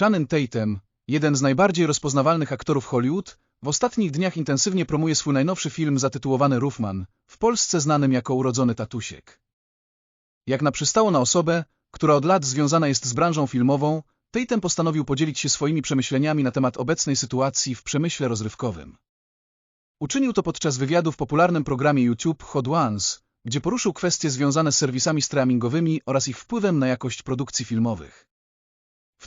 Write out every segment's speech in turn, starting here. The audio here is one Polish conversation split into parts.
Channing Tatum, jeden z najbardziej rozpoznawalnych aktorów Hollywood, w ostatnich dniach intensywnie promuje swój najnowszy film zatytułowany Ruffman, w Polsce znanym jako Urodzony Tatusiek. Jak na przystało na osobę, która od lat związana jest z branżą filmową, Tatum postanowił podzielić się swoimi przemyśleniami na temat obecnej sytuacji w przemyśle rozrywkowym. Uczynił to podczas wywiadu w popularnym programie YouTube Hot Ones, gdzie poruszył kwestie związane z serwisami streamingowymi oraz ich wpływem na jakość produkcji filmowych.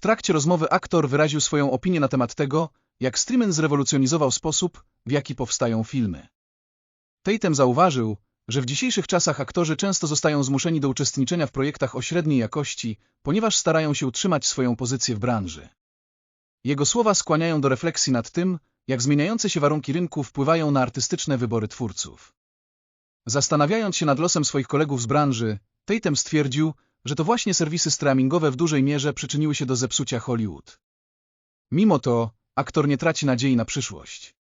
Trakcie rozmowy aktor wyraził swoją opinię na temat tego, jak streaming zrewolucjonizował sposób, w jaki powstają filmy. Tatum zauważył, że w dzisiejszych czasach aktorzy często zostają zmuszeni do uczestniczenia w projektach o średniej jakości, ponieważ starają się utrzymać swoją pozycję w branży. Jego słowa skłaniają do refleksji nad tym, jak zmieniające się warunki rynku wpływają na artystyczne wybory twórców. Zastanawiając się nad losem swoich kolegów z branży, Tatum stwierdził, że to właśnie serwisy streamingowe w dużej mierze przyczyniły się do zepsucia Hollywood. Mimo to, aktor nie traci nadziei na przyszłość.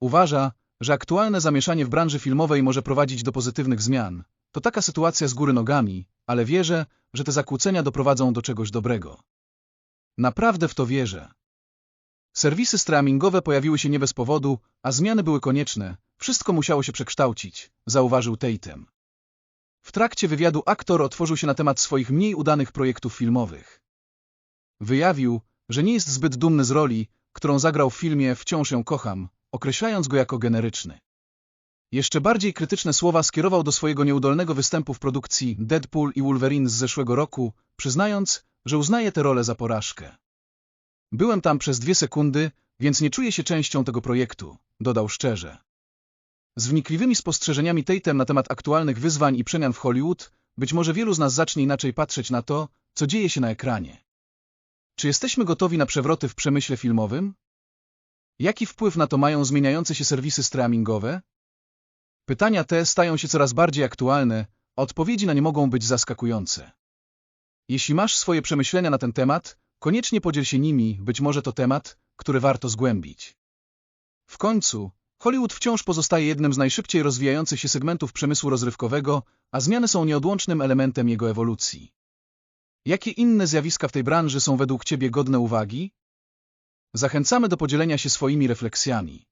Uważa, że aktualne zamieszanie w branży filmowej może prowadzić do pozytywnych zmian. To taka sytuacja z góry nogami, ale wierzę, że te zakłócenia doprowadzą do czegoś dobrego. Naprawdę w to wierzę. Serwisy streamingowe pojawiły się nie bez powodu, a zmiany były konieczne. Wszystko musiało się przekształcić, zauważył Tatum. W trakcie wywiadu aktor otworzył się na temat swoich mniej udanych projektów filmowych. Wyjawił, że nie jest zbyt dumny z roli, którą zagrał w filmie Wciąż ją kocham, określając go jako generyczny. Jeszcze bardziej krytyczne słowa skierował do swojego nieudolnego występu w produkcji Deadpool i Wolverine z zeszłego roku, przyznając, że uznaje tę rolę za porażkę. Byłem tam przez dwie sekundy, więc nie czuję się częścią tego projektu, dodał szczerze. Z wnikliwymi spostrzeżeniami Tatem na temat aktualnych wyzwań i przemian w Hollywood, być może wielu z nas zacznie inaczej patrzeć na to, co dzieje się na ekranie. Czy jesteśmy gotowi na przewroty w przemyśle filmowym? Jaki wpływ na to mają zmieniające się serwisy streamingowe? Pytania te stają się coraz bardziej aktualne, a odpowiedzi na nie mogą być zaskakujące. Jeśli masz swoje przemyślenia na ten temat, koniecznie podziel się nimi, być może to temat, który warto zgłębić. W końcu, Hollywood wciąż pozostaje jednym z najszybciej rozwijających się segmentów przemysłu rozrywkowego, a zmiany są nieodłącznym elementem jego ewolucji. Jakie inne zjawiska w tej branży są według Ciebie godne uwagi? Zachęcamy do podzielenia się swoimi refleksjami.